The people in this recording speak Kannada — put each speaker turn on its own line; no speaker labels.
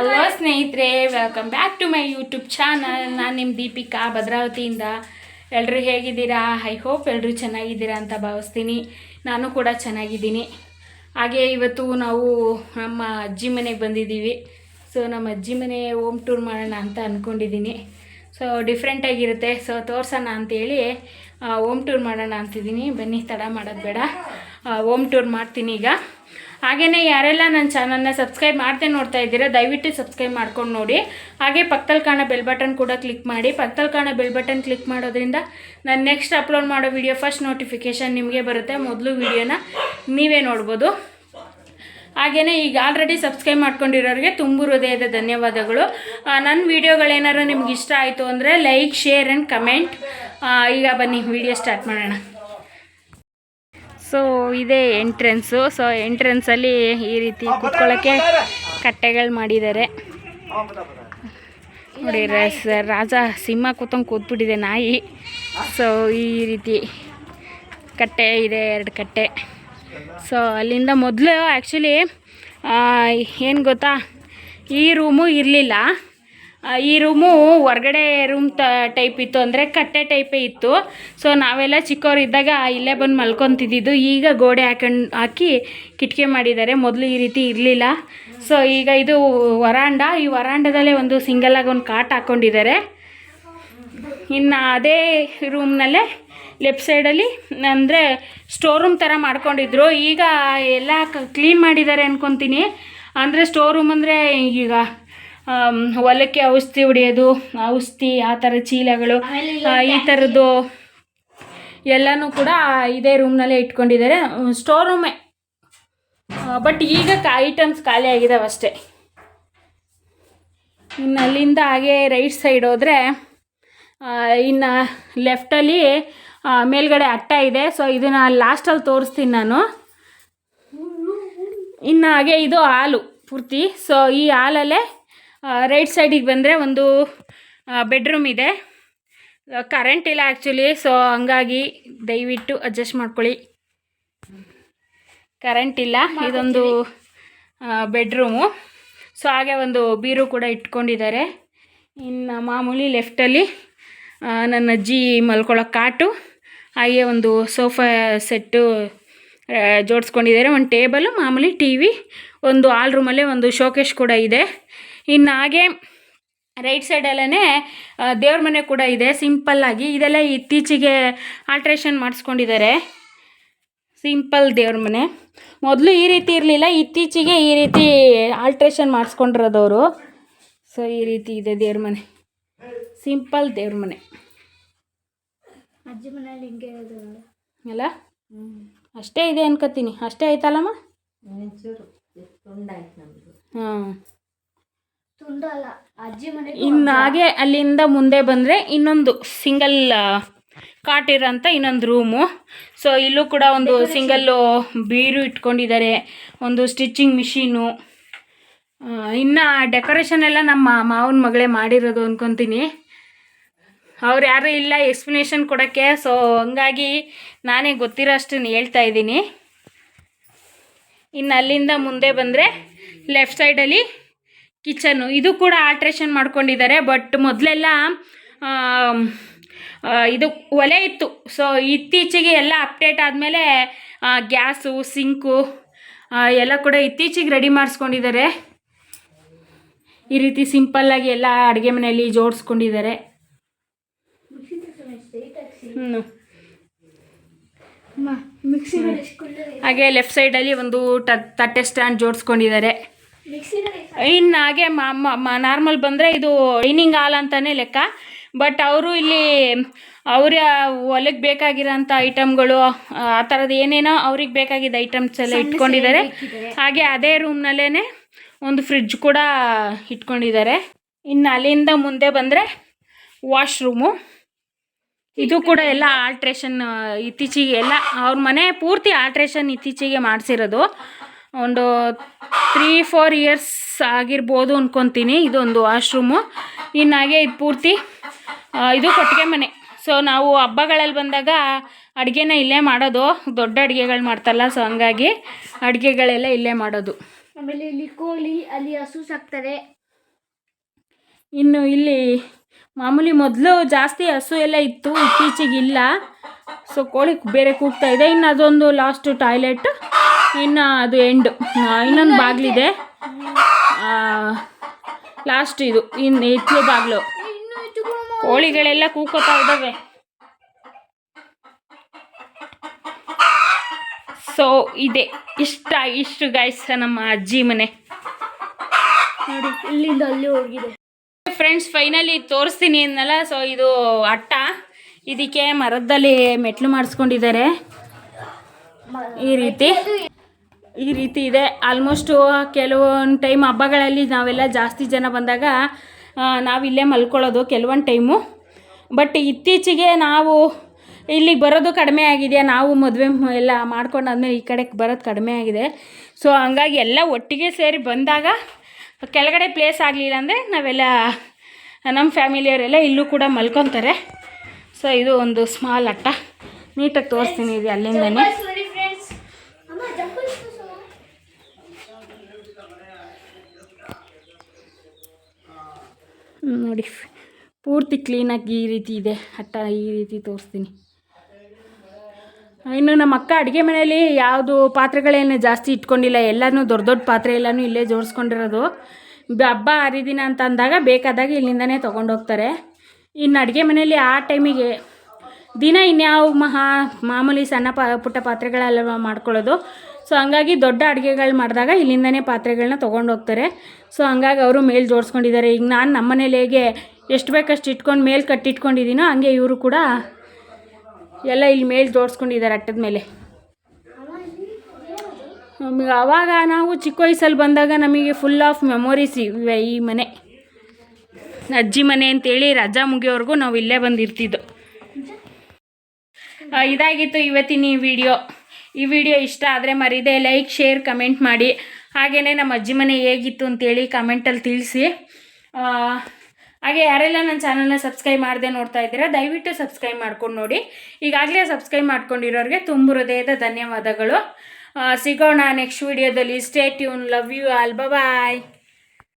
ಹಲೋ ಸ್ನೇಹಿತರೆ welcome back to my YouTube channel ನಾನು ನಿಮ್ಮ ದೀಪಿಕಾ ಭದ್ರಾವತಿಯಿಂದ. ಎಲ್ಲರೂ ಹೇಗಿದ್ದೀರಾ? ಐ ಹೋಪ್ ಎಲ್ಲರೂ ಚೆನ್ನಾಗಿದ್ದೀರಾ ಅಂತ ಭಾವಿಸ್ತೀನಿ. ನಾನು ಕೂಡ ಚೆನ್ನಾಗಿದ್ದೀನಿ. ಹಾಗೆ ಇವತ್ತು ನಾವು ನಮ್ಮ ಅಜ್ಜಿ ಮನೆಗೆ ಬಂದಿದ್ದೀವಿ. ಸೊ ನಮ್ಮ ಅಜ್ಜಿ ಮನೆ ಹೋಮ್ ಟೂರ್ ಮಾಡೋಣ ಅಂತ ಅಂದ್ಕೊಂಡಿದ್ದೀನಿ ಸೊ ಡಿಫ್ರೆಂಟಾಗಿರುತ್ತೆ ಸೊ ತೋರ್ಸೋಣ ಅಂತೇಳಿ ಹೋಮ್ ಟೂರ್ ಮಾಡೋಣ ಅಂತಿದ್ದೀನಿ. ಬನ್ನಿ, ತಡ ಮಾಡೋದು ಬೇಡ. ಹೋಮ್ ಟೂರ್ ಮಾಡ್ತೀನಿ ಈಗ. ಹಾಗೆಯೇ ಯಾರೆಲ್ಲ ನನ್ನ ಚಾನಲ್ನ ಸಬ್ಸ್ಕ್ರೈಬ್ ಮಾಡದೆ ನೋಡ್ತಾ ಇದ್ದೀರಾ, ದಯವಿಟ್ಟು ಸಬ್ಸ್ಕ್ರೈಬ್ ಮಾಡ್ಕೊಂಡು ನೋಡಿ. ಹಾಗೆ ಪಕ್ಕದಲ್ಲಿ ಕಾಣೋ ಬೆಲ್ ಬಟನ್ ಕೂಡ ಕ್ಲಿಕ್ ಮಾಡಿ. ಪಕ್ಕದಲ್ಲಿ ಕಾಣೋ ಬೆಲ್ ಬಟನ್ ಕ್ಲಿಕ್ ಮಾಡೋದ್ರಿಂದ ನಾನು ನೆಕ್ಸ್ಟ್ ಅಪ್ಲೋಡ್ ಮಾಡೋ ವಿಡಿಯೋ ಫಸ್ಟ್ ನೋಟಿಫಿಕೇಷನ್ ನಿಮಗೆ ಬರುತ್ತೆ. ಮೊದಲು ವಿಡಿಯೋನ ನೀವೇ ನೋಡ್ಬೋದು. ಹಾಗೆಯೇ ಈಗ ಆಲ್ರೆಡಿ ಸಬ್ಸ್ಕ್ರೈಬ್ ಮಾಡ್ಕೊಂಡಿರೋರಿಗೆ ತುಂಬು ಹೃದಯದ ಧನ್ಯವಾದಗಳು. ನನ್ನ ವೀಡಿಯೋಗಳೇನಾರು ನಿಮ್ಗೆ ಇಷ್ಟ ಆಯಿತು ಅಂದರೆ ಲೈಕ್, ಶೇರ್ ಆ್ಯಂಡ್ ಕಮೆಂಟ್. ಈಗ ಬನ್ನಿ, ವಿಡಿಯೋ ಸ್ಟಾರ್ಟ್ ಮಾಡೋಣ. ಸೊ ಇದೇ ಎಂಟ್ರೆನ್ಸು ಸೊ ಎಂಟ್ರೆನ್ಸಲ್ಲಿ ಈ ರೀತಿ ಕುತ್ಕೊಳ್ಳೋಕ್ಕೆ ಕಟ್ಟೆಗಳು ಮಾಡಿದ್ದಾರೆ. ನೋಡಿ ರಸ್ ರಾಜ ಸಿಂಹ ಕೂತಂಗೆ ಕೂತ್ಬಿಟ್ಟಿದೆ ನಾಯಿ. ಸೊ ಈ ರೀತಿ ಕಟ್ಟೆ ಇದೆ ಎರಡು ಕಟ್ಟೆ. ಸೊ ಅಲ್ಲಿಂದ ಮೊದಲು ಆ್ಯಕ್ಚುಲಿ ಏನು ಗೊತ್ತಾ? ಈ ರೂಮು ಇರಲಿಲ್ಲ. ಈ ರೂಮು ಹೊರ್ಗಡೆ ರೂಮ್ ತ ಟೈಪ್ ಇತ್ತು ಅಂದರೆ ಕಟ್ಟೆ ಟೈಪೇ ಇತ್ತು. ಸೊ ನಾವೆಲ್ಲ ಚಿಕ್ಕವರಿದ್ದಾಗ ಇಲ್ಲೇ ಬಂದು ಮಲ್ಕೊತಿದ್ದಿದ್ದು. ಈಗ ಗೋಡೆ ಹಾಕೊಂಡು ಹಾಕಿ ಕಿಟಕಿ ಮಾಡಿದ್ದಾರೆ. ಮೊದಲು ಈ ರೀತಿ ಇರಲಿಲ್ಲ. ಸೊ ಈಗ ಇದು ವರಾಂಡ. ಈ ವರಾಂಡದಲ್ಲೇ ಒಂದು ಸಿಂಗಲಾಗಿ ಒಂದು ಕಾಟ್ ಹಾಕ್ಕೊಂಡಿದ್ದಾರೆ ಇನ್ನು ಅದೇ ರೂಮ್ನಲ್ಲೇ ಲೆಫ್ಟ್ ಸೈಡಲ್ಲಿ ಅಂದರೆ ಸ್ಟೋರ್ ರೂಮ್ ಥರ ಮಾಡ್ಕೊಂಡಿದ್ರು. ಈಗ ಎಲ್ಲ ಕ್ಲೀನ್ ಮಾಡಿದ್ದಾರೆ ಅಂದ್ಕೊತೀನಿ ಅಂದರೆ ಸ್ಟೋರ್ ರೂಮ್ ಅಂದರೆ ಈಗ ಹೊಲಕ್ಕೆ ಔಷಧಿ ಹೊಡೆಯೋದು ಔಷಧಿ ಆ ಥರ ಚೀಲಗಳು ಈ ಥರದ್ದು ಎಲ್ಲನೂ ಕೂಡ ಇದೇ ರೂಮ್ನಲ್ಲೇ ಇಟ್ಕೊಂಡಿದ್ದಾರೆ. ಸ್ಟೋರ್ ರೂಮೇ ಬಟ್ ಈಗ ಐಟಮ್ಸ್ ಖಾಲಿ ಆಗಿದಾವೆ ಅಷ್ಟೇ. ಇನ್ನು ಅಲ್ಲಿಂದ ಹಾಗೆ ರೈಟ್ ಸೈಡ್ ಹೋದರೆ ಇನ್ನು ಲೆಫ್ಟಲ್ಲಿ ಮೇಲ್ಗಡೆ ಅಟ್ಟ ಇದೆ. ಸೊ ಇದನ್ನು ಲಾಸ್ಟಲ್ಲಿ ತೋರಿಸ್ತೀನಿ ನಾನು. ಇನ್ನು ಹಾಗೆ ಇದು ಹಾಲು ಪೂರ್ತಿ. ಸೊ ಈ ಹಾಲಲ್ಲೇ ರೈಟ್ ಸೈಡಿಗೆ ಬಂದರೆ ಒಂದು ಬೆಡ್ರೂಮ್ ಇದೆ. ಕರೆಂಟ್ ಇಲ್ಲ ಆ್ಯಕ್ಚುಲಿ ಸೊ ಹಂಗಾಗಿ ದಯವಿಟ್ಟು ಅಡ್ಜಸ್ಟ್ ಮಾಡ್ಕೊಳ್ಳಿ. ಕರೆಂಟ್ ಇಲ್ಲ. ಇದೊಂದು ಬೆಡ್ರೂಮು ಸೊ ಹಾಗೆ ಒಂದು ಬೀರು ಕೂಡ ಇಟ್ಕೊಂಡಿದ್ದಾರೆ. ಇನ್ನು ಮಾಮೂಲಿ ಲೆಫ್ಟಲ್ಲಿ ನನ್ನ ಅಜ್ಜಿ ಮಲ್ಕೊಳ್ಳೋ ಕಾಟು ಹಾಗೆ ಒಂದು ಸೋಫಾ ಸೆಟ್ಟು ಜೋಡಿಸ್ಕೊಂಡಿದ್ದಾರೆ. ಒಂದು ಟೇಬಲು ಮಾಮೂಲಿ ಟಿ ವಿ ಒಂದು ಆಲ್ ರೂಮಲ್ಲೇ ಒಂದು ಶೋಕೇಶ್ ಕೂಡ ಇದೆ. ಇನ್ನು ಹಾಗೆ ರೈಟ್ ಸೈಡಲ್ಲೇ ದೇವ್ರ ಮನೆ ಕೂಡ ಇದೆ ಸಿಂಪಲ್ಲಾಗಿ ಇದೆಲ್ಲ ಇತ್ತೀಚೆಗೆ ಆಲ್ಟ್ರೇಷನ್ ಮಾಡಿಸ್ಕೊಂಡಿದ್ದಾರೆ ಸಿಂಪಲ್ ದೇವ್ರ ಮನೆ. ಮೊದಲು ಈ ರೀತಿ ಇರಲಿಲ್ಲ ಇತ್ತೀಚೆಗೆ ಈ ರೀತಿ ಆಲ್ಟ್ರೇಷನ್ ಮಾಡಿಸ್ಕೊಂಡಿರೋದವರು. ಸೊ ಈ ರೀತಿ ಇದೆ ದೇವ್ರ ಮನೆ. ಸಿಂಪಲ್ ದೇವ್ರ ಮನೆ.
ಅಜ್ಜಿ ಮನೇಲಿ ಹಿಂಗೆ ಇರೋದು.
ಅಲ್ಲ? ಅಷ್ಟೇ ಇದೆ ಅನ್ಕೋತೀನಿ ಅಷ್ಟೇ ಆಯ್ತಲ್ಲಮ್ಮ? ಹಾಂ
ತುಂಡು ಅಲ್ಲ ಅಜ್ಜಿ ಮನೆ
ಇನ್ನು ಹಾಗೆ ಅಲ್ಲಿಂದ ಮುಂದೆ ಬಂದರೆ ಇನ್ನೊಂದು ಸಿಂಗಲ್ ಕಾಟ್ ಇರೋಂಥ ಇನ್ನೊಂದು ರೂಮು ಸೊ ಇಲ್ಲೂ ಕೂಡ ಒಂದು ಸಿಂಗಲ್ಲು ಬೀರು ಇಟ್ಕೊಂಡಿದ್ದಾರೆ. ಒಂದು ಸ್ಟಿಚಿಂಗ್ ಮಿಷಿನು ಇನ್ನು ಡೆಕೋರೇಷನ್ ಎಲ್ಲ ನಮ್ಮ ಮಾವನ ಮಗಳೇ ಮಾಡಿರೋದು ಅಂದ್ಕೊತೀನಿ ಅವ್ರು ಯಾರೂ ಇಲ್ಲ ಎಕ್ಸ್ಪ್ಲನೇಷನ್ ಕೊಡೋಕ್ಕೆ. ಸೊ ಹಂಗಾಗಿ ನಾನೇ ಗೊತ್ತಿರೋ ಅಷ್ಟನ್ನು ಹೇಳ್ತಾ ಇದ್ದೀನಿ. ಇನ್ನು ಅಲ್ಲಿಂದ ಮುಂದೆ ಬಂದರೆ ಲೆಫ್ಟ್ ಸೈಡಲ್ಲಿ ಕಿಚನ್ನು. ಇದು ಕೂಡ ಆಲ್ಟ್ರೇಷನ್ ಮಾಡ್ಕೊಂಡಿದ್ದಾರೆ ಬಟ್ ಮೊದಲೆಲ್ಲ ಇದು ಒಲೆ ಇತ್ತು. ಸೊ ಇತ್ತೀಚೆಗೆ ಎಲ್ಲ ಅಪ್ಡೇಟ್ ಆದಮೇಲೆ ಗ್ಯಾಸು ಸಿಂಕು ಎಲ್ಲ ಕೂಡ ಇತ್ತೀಚೆಗೆ ರೆಡಿ ಮಾಡಿಸ್ಕೊಂಡಿದ್ದಾರೆ. ಈ ರೀತಿ ಸಿಂಪಲ್ಲಾಗಿ ಎಲ್ಲ ಅಡುಗೆ ಮನೆಯಲ್ಲಿ ಜೋಡಿಸ್ಕೊಂಡಿದ್ದಾರೆ. ಹ್ಞೂ ಹಾಗೆ ಲೆಫ್ಟ್ ಸೈಡಲ್ಲಿ ಒಂದು ತಟ್ಟೆ ಸ್ಟ್ಯಾಂಡ್ ಜೋಡಿಸ್ಕೊಂಡಿದ್ದಾರೆ. ಇನ್ನು ಹಾಗೆ ನಾರ್ಮಲ್ ಬಂದರೆ ಇದು ಡೈನಿಂಗ್ ಹಾಲ್ ಅಂತಲೇ ಲೆಕ್ಕ. ಬಟ್ ಅವರು ಇಲ್ಲಿ ಅವರ ಹೊಲಕ್ಕೆ ಬೇಕಾಗಿರೋಂಥ ಐಟಮ್ಗಳು ಆ ಥರದ್ದು ಏನೇನೋ ಅವ್ರಿಗೆ ಬೇಕಾಗಿದ್ದ ಐಟಮ್ಸ್ ಎಲ್ಲ ಇಟ್ಕೊಂಡಿದ್ದಾರೆ. ಹಾಗೆ ಅದೇ ರೂಮ್ನಲ್ಲೇ ಒಂದು ಫ್ರಿಡ್ಜ್ ಕೂಡ ಇಟ್ಕೊಂಡಿದ್ದಾರೆ. ಇನ್ನು ಅಲ್ಲಿಂದ ಮುಂದೆ ಬಂದರೆ ವಾಶ್ರೂಮು ಇದು ಕೂಡ ಎಲ್ಲ ಆಲ್ಟ್ರೇಷನ್ ಇತ್ತೀಚೆಗೆ ಎಲ್ಲ ಅವ್ರ ಮನೆ ಪೂರ್ತಿ ಆಲ್ಟ್ರೇಷನ್ ಇತ್ತೀಚೆಗೆ ಮಾಡಿಸಿರೋದು. ಒಂದು ತ್ರೀ ಫೋರ್ ಇಯರ್ಸ್ ಆಗಿರ್ಬೋದು ಅಂದ್ಕೊತೀನಿ ಇದೊಂದು ವಾಶ್ರೂಮು ಇನ್ನು ಹಾಗೆ ಇದು ಪೂರ್ತಿ ಇದು ಕೊಟ್ಟಿಗೆ ಮನೆ. ಸೊ ನಾವು ಹಬ್ಬಗಳಲ್ಲಿ ಬಂದಾಗ ಅಡುಗೆನ ಇಲ್ಲೇ ಮಾಡೋದು. ದೊಡ್ಡ ಅಡುಗೆಗಳು ಮಾಡ್ತಲ್ಲ ಸೊ ಹಂಗಾಗಿ ಅಡುಗೆಗಳೆಲ್ಲ ಇಲ್ಲೇ ಮಾಡೋದು.
ಆಮೇಲೆ ಇಲ್ಲಿ ಕೋಳಿ ಅಲ್ಲಿ ಹಸು ಸಾಕ್ತಾರೆ.
ಇನ್ನು ಇಲ್ಲಿ ಮಾಮೂಲಿ ಮೊದಲು ಜಾಸ್ತಿ ಹಸು ಎಲ್ಲ ಇತ್ತು ಇತ್ತೀಚೆಗೆ ಇಲ್ಲ. ಸೊ ಕೋಳಿ ಬೇರೆ ಕೂಗ್ತಾ ಇದೆ. ಇನ್ನು ಅದೊಂದು ಲಾಸ್ಟ್ ಟಾಯ್ಲೆಟ್ ಇನ್ನು ಅದು ಎಂಡ್ ಇನ್ನೊಂದು ಬಾಗಿಲಿದೆ. ಲಾಸ್ಟ್ ಇದು. ಇನ್ನು ಹೆಚ್ಚು ಬಾಗಿಲು. ಕೋಳಿಗಳೆಲ್ಲ ಕೂಕೋತಾ ಇದ್ದಾವೆ. ಸೊ ಇದೆ. ಇಷ್ಟ ಇಷ್ಟು ಗೈಸ್ ನಮ್ಮ ಅಜ್ಜಿ ಮನೆ.
ನೋಡಿ ಇಲ್ಲಿಂದ ಅಲ್ಲಿ ಹೋಗಿದೆ.
ಫ್ರೆಂಡ್ಸ್ ಫೈನಲಿ ತೋರಿಸ್ತೀನಿ ಅಂದಲ್ಲ ಸೊ ಇದು ಅಟ್ಟ. ಇದಕ್ಕೆ ಮರದಲ್ಲಿ ಮೆಟ್ಲು ಮಾಡಿಸ್ಕೊಂಡಿದ್ದಾರೆ. ಈ ರೀತಿ. ಈ ರೀತಿ ಇದೆ. ಆಲ್ಮೋಸ್ಟು ಕೆಲವೊಂದು ಟೈಮ್ ಹಬ್ಬಗಳಲ್ಲಿ ನಾವೆಲ್ಲ ಜಾಸ್ತಿ ಜನ ಬಂದಾಗ ನಾವಿಲ್ಲೇ ಮಲ್ಕೊಳ್ಳೋದು ಕೆಲವೊಂದು ಟೈಮು ಬಟ್ ಇತ್ತೀಚೆಗೆ ನಾವು ಇಲ್ಲಿಗೆ ಬರೋದು ಕಡಿಮೆ ಆಗಿದೆ. ನಾವು ಮದುವೆ ಎಲ್ಲ ಮಾಡ್ಕೊಂಡಾದ್ಮೇಲೆ ಈ ಕಡೆಗೆ ಬರೋದು ಕಡಿಮೆ ಆಗಿದೆ. ಸೊ ಹಂಗಾಗಿ ಎಲ್ಲ ಒಟ್ಟಿಗೆ ಸೇರಿ ಬಂದಾಗ ಕೆಳಗಡೆ ಪ್ಲೇಸ್ ಆಗಲಿಲ್ಲ ಅಂದರೆ ನಾವೆಲ್ಲ ನಮ್ಮ ಫ್ಯಾಮಿಲಿಯವರೆಲ್ಲ ಇಲ್ಲೂ ಕೂಡ ಮಲ್ಕೊತಾರೆ. ಸೊ ಇದು ಒಂದು ಸ್ಮಾಲ್ ಅಟ್ಟ. ನೀಟಾಗಿ ತೋರಿಸ್ತೀನಿ ಇದು ಅಲ್ಲಿಂದನೇ
ನೋಡಿ ಫ್ರೆಂಡ್ಸ್ ಅಮ್ಮ ಜಂಪಲ್ಸ್
ಹ್ಮ್, ನೋಡಿ. ಪೂರ್ತಿ ಕ್ಲೀನಾಗಿ ಈ ರೀತಿ ಇದೆ. ಅಟ್ಟ ಈ ರೀತಿ ತೋರಿಸ್ತೀನಿ. ಇನ್ನು ನಮ್ಮ ಅಕ್ಕ ಅಡುಗೆ ಮನೆಯಲ್ಲಿ ಯಾವುದು ಪಾತ್ರೆಗಳೇನು ಜಾಸ್ತಿ ಇಟ್ಕೊಂಡಿಲ್ಲ. ಎಲ್ಲನೂ ದೊಡ್ಡ ದೊಡ್ಡ ಪಾತ್ರೆ ಎಲ್ಲನೂ ಇಲ್ಲೇ ಜೋಡಿಸ್ಕೊಂಡಿರೋದು ಹಬ್ಬ ಹರಿದಿನ ಅಂತ ಅಂದಾಗ ಬೇಕಾದಾಗ ಇಲ್ಲಿಂದನೇ ತೊಗೊಂಡೋಗ್ತಾರೆ ಇನ್ನು ಅಡುಗೆ ಮನೆಯಲ್ಲಿ ಆ ಟೈಮಿಗೆ ದಿನ ಇನ್ಯಾವ ಮಹಾ ಮಾಮೂಲಿ ಸಣ್ಣ ಪಾ ಪುಟ್ಟ ಪಾತ್ರೆಗಳೆಲ್ಲ ಮಾಡ್ಕೊಳ್ಳೋದು. ಸೊ ಹಂಗಾಗಿ ದೊಡ್ಡ ಅಡುಗೆಗಳು ಮಾಡಿದಾಗ ಇಲ್ಲಿಂದನೇ ಪಾತ್ರೆಗಳನ್ನ ತೊಗೊಂಡೋಗ್ತಾರೆ ಸೊ ಹಂಗಾಗಿ ಅವರು ಮೇಲೆ ಜೋಡಿಸ್ಕೊಂಡಿದ್ದಾರೆ. ಈಗ ನಾನು ನಮ್ಮ ಮನೇಲಿ ಹೇಗೆ ಎಷ್ಟು ಬೇಕಷ್ಟು ಇಟ್ಕೊಂಡು ಮೇಲೆ ಕಟ್ಟಿಟ್ಕೊಂಡಿದ್ದೀನೋ ಹಂಗೆ ಇವರು ಕೂಡ ಎಲ್ಲ ಇಲ್ಲಿ ಮೇಲೆ ಜೋಡಿಸ್ಕೊಂಡಿದ್ದಾರೆ ಅಟ್ಟದ ಮೇಲೆ. ಆವಾಗ ನಾವು ಚಿಕ್ಕ ವಯಸ್ಸಲ್ಲಿ ಬಂದಾಗ ನಮಗೆ ಫುಲ್ ಆಫ್ ಮೆಮೊರೀಸ್ ಇವೆ ಈ ಮನೆ. ಅಜ್ಜಿ ಮನೆ ಅಂತೇಳಿ ರಜಾ ಮುಗಿಯೋವರೆಗೂ ನಾವು ಇಲ್ಲೇ ಬಂದಿರ್ತಿದ್ದು. ಇದಾಗಿತ್ತು ಇವತ್ತಿನ ವಿಡಿಯೋ ಈ ವಿಡಿಯೋ ಇಷ್ಟ ಆದರೆ ಮರಿದೆ ಲೈಕ್, ಶೇರ್, ಕಮೆಂಟ್ ಮಾಡಿ. ಹಾಗೆಯೇ ನಮ್ಮ ಅಜ್ಜಿ ಮನೆ ಹೇಗಿತ್ತು ಅಂತೇಳಿ ಕಮೆಂಟಲ್ಲಿ ತಿಳಿಸಿ. ಹಾಗೆ ಯಾರೆಲ್ಲ ನನ್ನ ಚಾನಲ್ನ ಸಬ್ಸ್ಕ್ರೈಬ್ ಮಾಡದೆ ನೋಡ್ತಾ ಇದ್ದೀರಾ, ದಯವಿಟ್ಟು ಸಬ್ಸ್ಕ್ರೈಬ್ ಮಾಡ್ಕೊಂಡು ನೋಡಿ. ಈಗಾಗಲೇ ಸಬ್ಸ್ಕ್ರೈಬ್ ಮಾಡ್ಕೊಂಡಿರೋರಿಗೆ ತುಂಬ ಹೃದಯದ ಧನ್ಯವಾದಗಳು. ಸಿಗೋಣ ನೆಕ್ಸ್ಟ್ ವಿಡಿಯೋದಲ್ಲಿ stay tune love you all bye